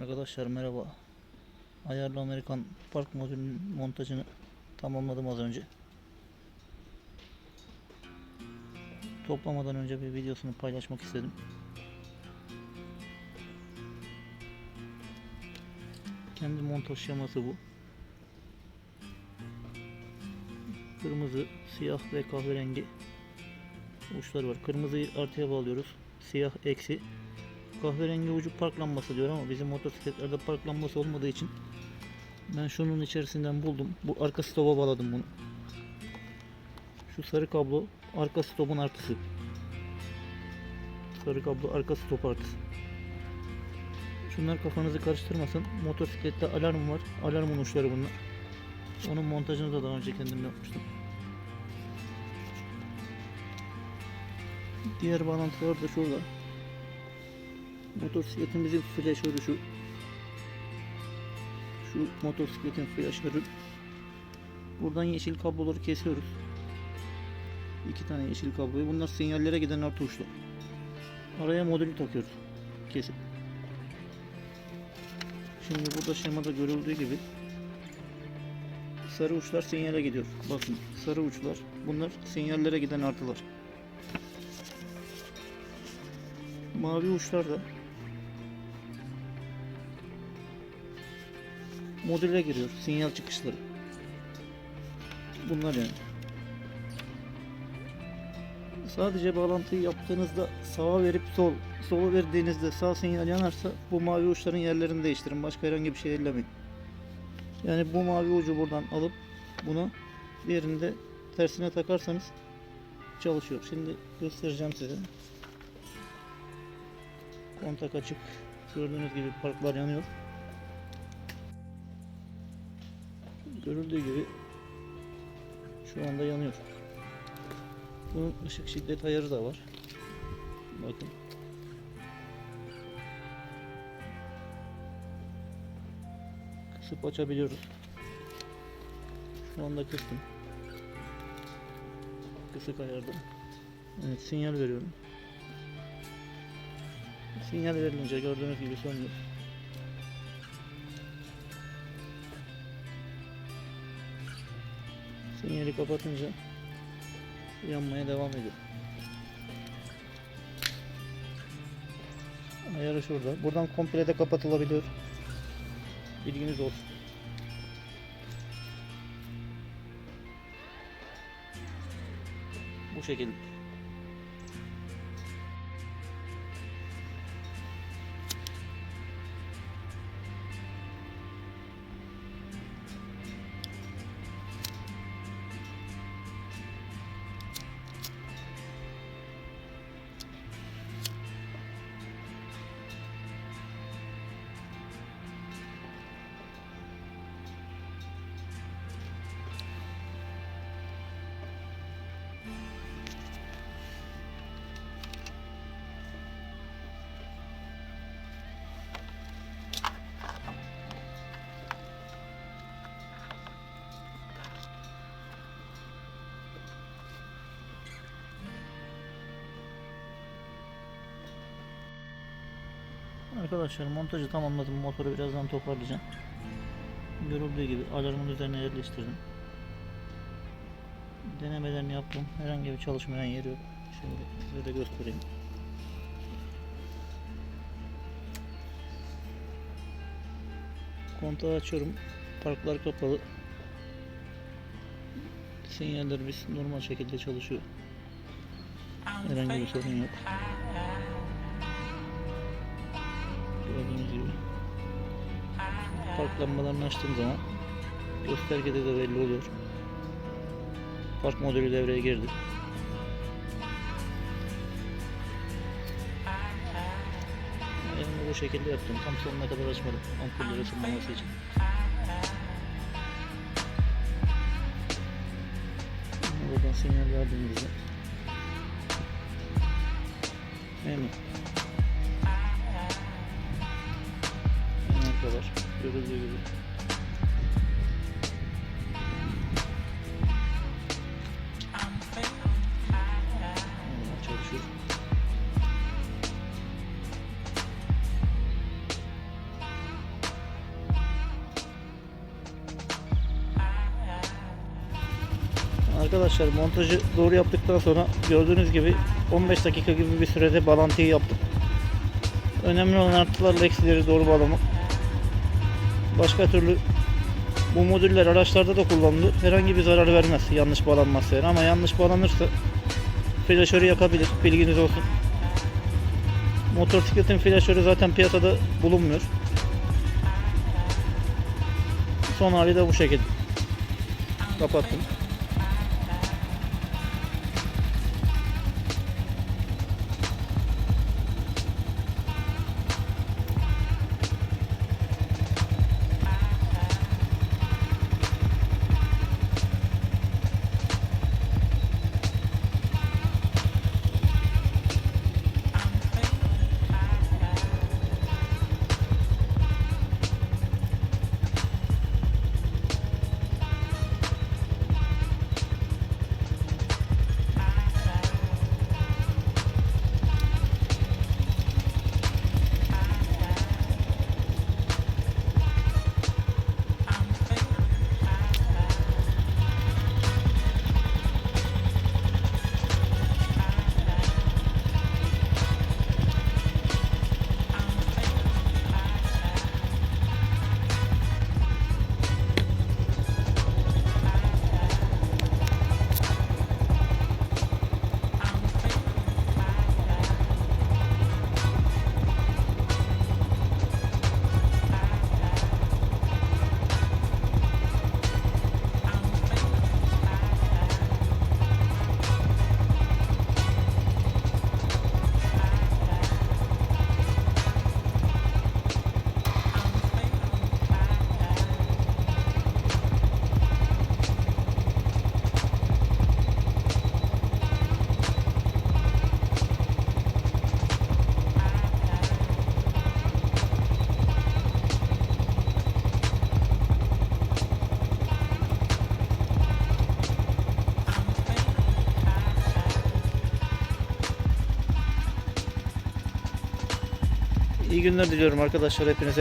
Arkadaşlar merhaba. Ayarlı Amerikan park modülünün montajını tamamladım az önce. Toplamadan önce bir videosunu paylaşmak istedim. Kendi montaj şeması bu. Kırmızı, siyah ve kahverengi uçları var. Kırmızıyı artıya bağlıyoruz. Siyah eksi. Kahverengi ucu park lambası diyor ama bizim motosikletlerde park lambası olmadığı için ben şunun içerisinden buldum. Bu arka stopa bağladım bunu. Şu sarı kablo arka stopun artısı. Sarı kablo arka stop artısı. Şunlar kafanızı karıştırmasın. Motosiklette alarm var. Alarmın uçları bunlar. Onun montajını da daha önce kendim yapmıştım. Diğer bağlantılar da şurada. Motosikletimizin flaşörü şu. Şu motosikletin flaşörü. Buradan yeşil kabloları kesiyoruz. İki tane yeşil kabloyu. Bunlar sinyallere giden artı uçlu. Araya modülü takıyoruz. Kesip. Şimdi burada şemada görüldüğü gibi sarı uçlar sinyale gidiyor. Bakın sarı uçlar. Bunlar sinyallere giden artılar. Mavi uçlar da modüle giriyor. Sinyal çıkışları. Bunlar yani. Sadece bağlantıyı yaptığınızda sağa verip sol, sola verdiğinizde sağ sinyal yanarsa bu mavi uçların yerlerini değiştirin. Başka herhangi bir şey ellemeyin. Yani bu mavi ucu buradan alıp bunu diğerinde tersine takarsanız çalışıyor. Şimdi göstereceğim size. Kontak açık. Gördüğünüz gibi parklar yanıyor. Görüldüğü gibi şu anda yanıyor. Bunun ışık şiddet ayarı da var. Bakın. Kısıp açabiliyoruz. Şu anda kıstım. Kısık ayarda. Evet sinyal veriyorum. Sinyal verilince gördüğünüz gibi sönüyor. Sinyali kapatınca yanmaya devam ediyor. Ayarı şurada. Buradan komple de kapatılabiliyor. Bilginiz olsun. Bu şekilde. Arkadaşlar montajı tamamladım. Motoru birazdan toparlayacağım. Görüldüğü gibi alarmın üzerine yerleştirdim. Denemelerini yaptım. Herhangi bir çalışmayan yeri yok. Şöyle size de göstereyim. Kontağı açıyorum. Parklar kapalı. Sinyaller biz normal şekilde çalışıyor. Herhangi bir sorun yok. Park lambalarını açtığım zaman göstergede de belli oluyor. Park modülü devreye girdi. Ayarımı bu şekilde yaptım. Tam sonuna kadar açmadım. Ampulleri ısınmaması için. Buradan sinyal verdiğimizde Memnun. En arkalar görüldüğü Arkadaşlar montajı doğru yaptıktan sonra gördüğünüz gibi 15 dakika gibi bir sürede bağlantıyı yaptık. Önemli olan artılarla eksileri doğru bağlamak. Başka türlü bu modüller araçlarda da kullanılıyor. Herhangi bir zarar vermez yanlış bağlanmazsa yani. ama yanlış bağlanırsa flaşörü yakabilir. Bilginiz olsun. Motosikletin flaşörü zaten piyasada bulunmuyor. Son hali de bu şekilde. Kapattım. Günler diliyorum arkadaşlar hepinize.